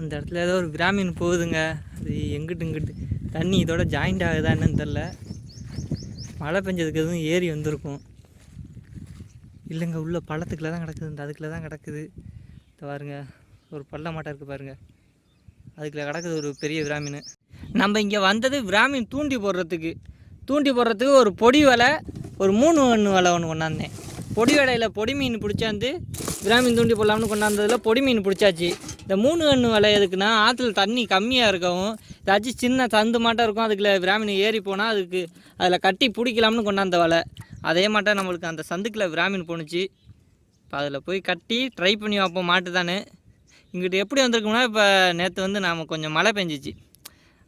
அந்த இடத்துல ஏதோ ஒரு கிராமின் போகுதுங்க. அது எங்கிட்டு இங்கிட்டு. தண்ணி இதோட ஜாயிண்ட் ஆகுதா என்னன்னு தெரில மழை பெஞ்சதுக்கு எதுவும் ஏறி வந்திருக்கும். இல்லைங்க உள்ள பள்ளத்துக்குள்ளே தான் கிடக்குது. இந்த அதுக்குள்ளே தான் கிடக்குது. இந்த பாருங்க. ஒரு பள்ள மாட்டை இருக்குது பாருங்கள் அதுக்குள்ள கிடக்குது ஒரு பெரிய பிராமின் நம்ம இங்கே வந்தது பிராமின் தூண்டி போடுறதுக்கு. தூண்டி போடுறதுக்கு ஒரு பொடி வலை ஒரு மூணு ஒன்று வலை ஒன்று கொண்டாந்தேன். பொடி வலையில் பொடி மீன் பிடிச்சாந்து பிராமின் தூண்டி போடலாம்னு கொண்டாந்ததில் பொடி மீன் பிடிச்சாச்சு. இந்த மூணு கண்ணு வலை எதுக்குன்னா ஆற்றுல தண்ணி கம்மியாக இருக்கவும் ஏதாச்சும் சின்ன சந்து மாட்டம் இருக்கும் அதுக்குள்ள பிராமின் ஏறி போனால் அதுக்கு அதில் கட்டி பிடிக்கலாம்னு கொண்டாந்த வலை. அதே மாட்டம் நம்மளுக்கு அந்த சந்துக்கில் பிராமின் போணுச்சு. இப்போ அதில் போய் கட்டி ட்ரை பண்ணி பார்ப்போம் மாட்டு தானே இங்கிட்டு எப்படி வந்திருக்கோம்னா இப்போ நேற்று வந்து நாம் கொஞ்சம் மழை பெஞ்சிச்சு.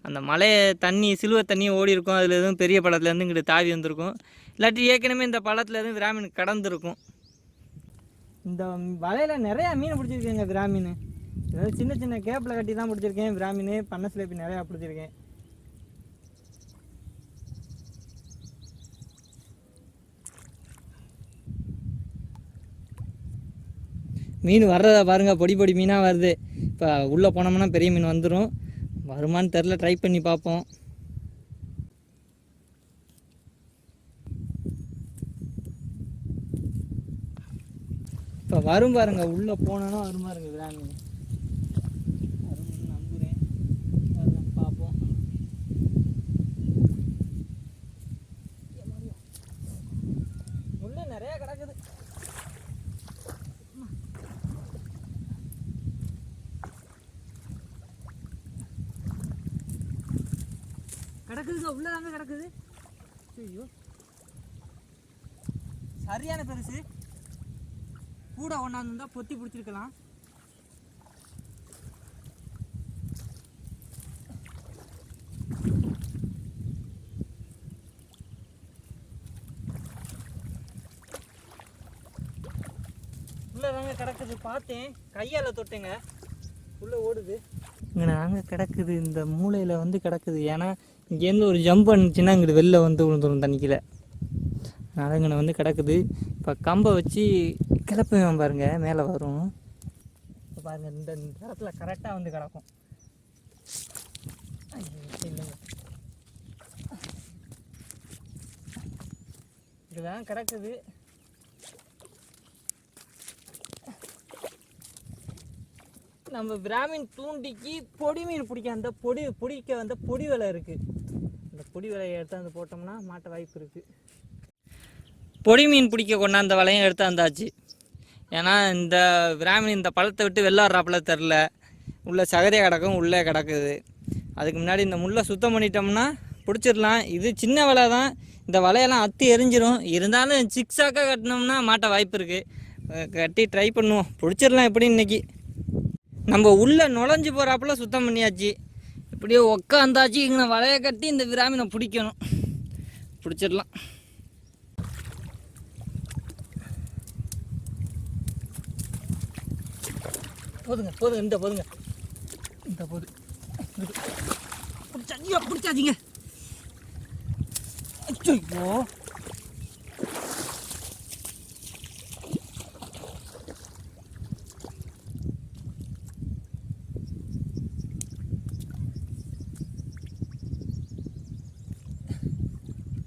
அந்த மழை தண்ணி சிலுவை தண்ணியும் ஓடி இருக்கும். அதில் எதுவும் பெரிய பள்ளத்துலேருந்து இங்கிட்டு தாவி வந்திருக்கும். இல்லாட்டி ஏற்கனவே இந்த பள்ளத்தில் எதுவும் விராமீன் கடந்திருக்கும். இந்த வலையில் நிறையா மீன் பிடிச்சிருக்கேங்க விராமீன். ஏதாவது சின்ன சின்ன கேப்பில் கட்டி தான் பிடிச்சிருக்கேன். விராமீன் பண்ண சிலேபி நிறையா பிடிச்சிருக்கேன். மீன் வர்றதை பாருங்கள் பொடி பொடி மீனாக வருது. இப்போ உள்ளே போனோம்னா பெரிய மீன் வந்துடும் வருமான்னு தெரில ட்ரை பண்ணி பார்ப்போம். இப்போ வரும் பாருங்க. உள்ளே போனோன்னா வரும் பாருங்க விரால் நம்புகிறேன் வருதான்னு பார்ப்போம் உள்ள நிறைய கிடக்குது கிடக்குதுங்க உள்ளே தாங்க கிடக்குது. ஐயோ. சரியான பெருசு. கூட ஒன்றாந்துருந்தா பொத்தி பிடிச்சிருக்கலாம். உள்ள தாங்க கிடக்குது பார்த்தேன். கையால் தொட்டுங்க. உள்ளே ஓடுது. இங்கே நாங்கள் கிடக்குது இந்த மூலையில் வந்து கிடக்குது. ஏன்னா இங்கேருந்து ஒரு ஜம்ப் பண்ணுச்சுன்னா இங்கிட்டு வெளில வந்து விழுந்துடும் தண்ணிக்கில் நலங்கனை வந்து கிடக்குது. இப்போ கம்பை வச்சு கிளப்புவேன் பாருங்க மேலே வரும். இப்போ பாருங்க இந்த நேரத்தில் இடத்துல கரெக்டாக வந்து கிடக்கும். இதுதான் கிடக்குது. நம்ம பிராமின் தூண்டிக்கு பொடி மீன் பிடிக்க அந்த பொடி பிடிக்க வந்த பொடி வலை இருக்குது பொடி வலையை எடுத்தாந்து போட்டோம்னா மாட்ட வாய்ப்பு இருக்குது பொடி மீன் பிடிக்க கொண்டாந்த வலையும் எடுத்தாந்தாச்சு ஏன்னா இந்த பிராமின் இந்த பழத்தை விட்டு வெள்ளாடுறாப்புல தெரில. உள்ள சகதியாக கிடக்கும் உள்ளே கிடக்குது. அதுக்கு முன்னாடி இந்த முள்ளை சுத்தம் பண்ணிட்டோம்னா பிடிச்சிடலாம். இது சின்ன வலை தான். இந்த வலையெல்லாம் அத்தி எரிஞ்சிரும். இருந்தாலும் சிக்ஸாக்காக கட்டினோம்னா மாட்ட வாய்ப்பு இருக்குது கட்டி ட்ரை பண்ணுவோம். பிடிச்சிடலாம் எப்படி இன்னைக்கு. நம்ம உள்ளே நுழைஞ்சு போகிறாப்புல சுத்தம் பண்ணியாச்சு. இப்படியே உக்காந்தாச்சு இங்கே வலையை கட்டி இந்த விராமினை பிடிக்கணும். பிடிச்சிடலாம். போதுங்க போதுங்க இந்த போதுங்க. இந்த போது. பிடிச்சாச்சிங்க பிடிச்சாச்சிங்க. ஐயோ.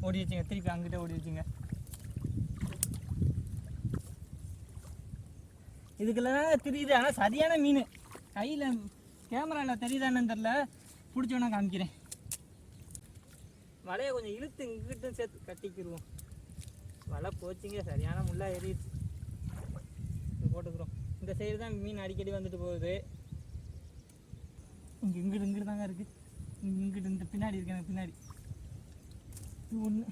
ஓடி வச்சுங்க திருப்பி அங்கிட்ட ஓடி வச்சுங்க. இதுக்கெல்லாம் தெரியுது ஆனால் சரியான மீன். கையில் கேமராவில் தெரியுதான்னு தெரில பிடிச்சோன்னா காமிக்கிறேன். வலையை கொஞ்சம் இழுத்து இங்கிட்டும் சேர்த்து கட்டிக்கிடுவோம் வலை போச்சுங்க சரியான முள்ளா ஏறிடுச்சு. போட்டுக்கிறோம். இந்த சைடு தான் மீன் அடிக்கடி வந்துட்டு போகுது. இங்கே இங்கிட்டு இங்கிட்டு தாங்க இருக்குது இங்கிட்டு இந்த பின்னாடி இருக்கு எனக்கு பின்னாடி. இது ஒன்று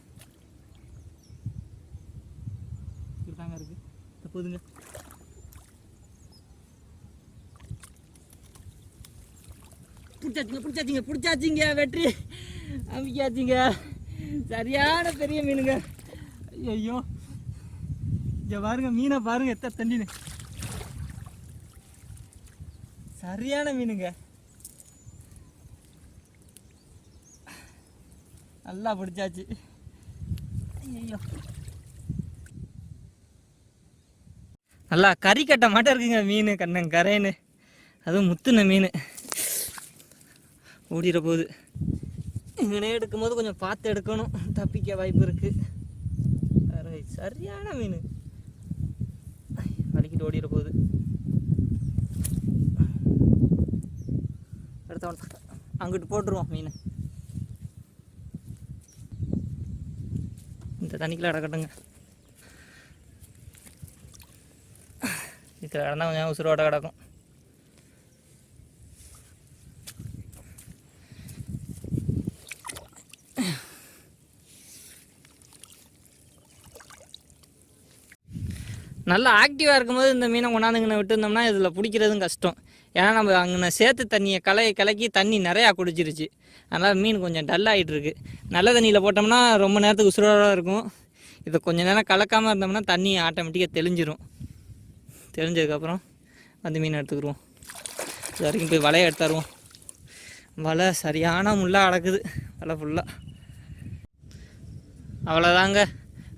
இப்படி தாங்க இருக்குது போதுங்க. பிடிச்சாச்சிங்க பிடிச்சாச்சிங்க பிடிச்சாச்சிங்க வெற்றி. அமிக்காச்சிங்க சரியான பெரிய மீனுங்க. ஐயோ இங்கே பாருங்க மீனை பாருங்க எத்த தண்ணின்னு. சரியான மீனுங்க. நல்லா பிடிச்சாச்சு ஐயோ நல்லா கறி கட்ட மாட்டம் இருக்குங்க மீன் கண்ணன் கரைன்னு அதுவும் முத்துன மீன். ஓடிட போகுது. இங்கனே எடுக்கும்போது கொஞ்சம் பார்த்து எடுக்கணும். தப்பிக்க வாய்ப்பு இருக்குது சரியான மீன். வலிக்கிட்டு ஓடிட போகுது. அடுத்த அங்கிட்டு போட்டுருவோம் மீன். இந்த தண்ணிக்குள்ள கிடக்கட்டுங்க. இதில் கிடந்தா கொஞ்சம் உசுரோட கிடக்கும். நல்லா ஆக்டிவாக இருக்கும்போது இந்த மீனை கொண்டாந்துங்கன்னு விட்டுருந்தோம்னா இதில் பிடிக்கிறதும் கஷ்டம். ஏன்னா நம்ம அங்கே சேர்த்து தண்ணியை கலை கலக்கி தண்ணி நிறையா குடிச்சிருச்சு. அதனால் மீன் கொஞ்சம் டல் ஆகிட்டு இருக்கு நல்ல தண்ணியில் போட்டோம்னா ரொம்ப நேரத்துக்கு உசுரோட இருக்கும். இதை கொஞ்சம் நேரம் கலக்காமல் இருந்தோம்னா தண்ணி ஆட்டோமேட்டிக்காக தெளிஞ்சிரும். தெளிஞ்சதுக்கப்புறம் அந்த மீன் எடுத்துக்கிடுவோம் இது வரைக்கும் போய் வலையை எடுத்துருவோம் வலை சரியான முள்ளாக அடக்குது. வலை ஃபுல்லாக அவ்வளோதாங்க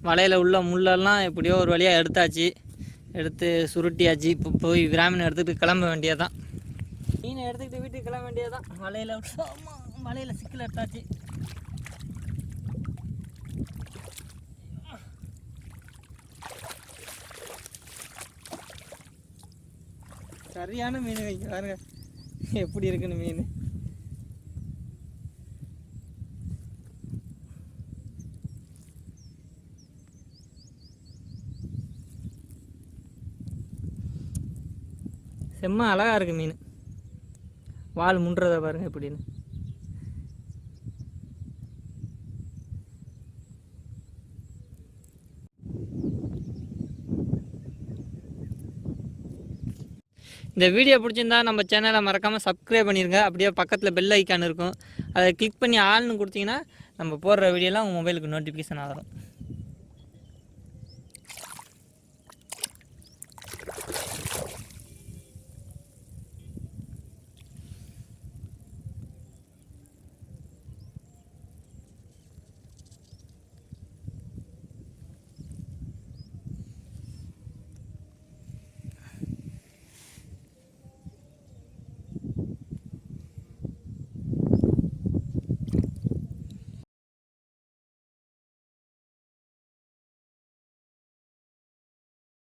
வலையில் உள்ள முள்ளெல்லாம் எப்படியோ ஒரு வழியாக எடுத்தாச்சு. எடுத்து சுருட்டியாச்சு. இப்போ போய் விராமீன் எடுத்துகிட்டு கிளம்ப வேண்டியதான் மீனை எடுத்துக்கிட்டு வீட்டுக்கு கிளம்ப வேண்டியதான் மலையில் மலையில் சிக்கல் எடுத்தாச்சு. சரியான மீன் வைக்க பாருங்க. எப்படி இருக்குன்னு மீன். செம்ம அழகா இருக்கு மீன். வால் முன்றதை பாருங்கள் எப்படின்னு. இந்த வீடியோ பிடிச்சிருந்தா நம்ம சேனலை மறக்காமல் சப்ஸ்கிரைப் பண்ணிருங்க. அப்படியே பக்கத்தில் பெல் ஐக்கான் இருக்கும். அதை கிளிக் பண்ணி ஆள்னு கொடுத்தீங்கன்னா நம்ம போடுற வீடியோலாம் உங்கள் மொபைலுக்கு நோட்டிஃபிகேஷன் ஆகும்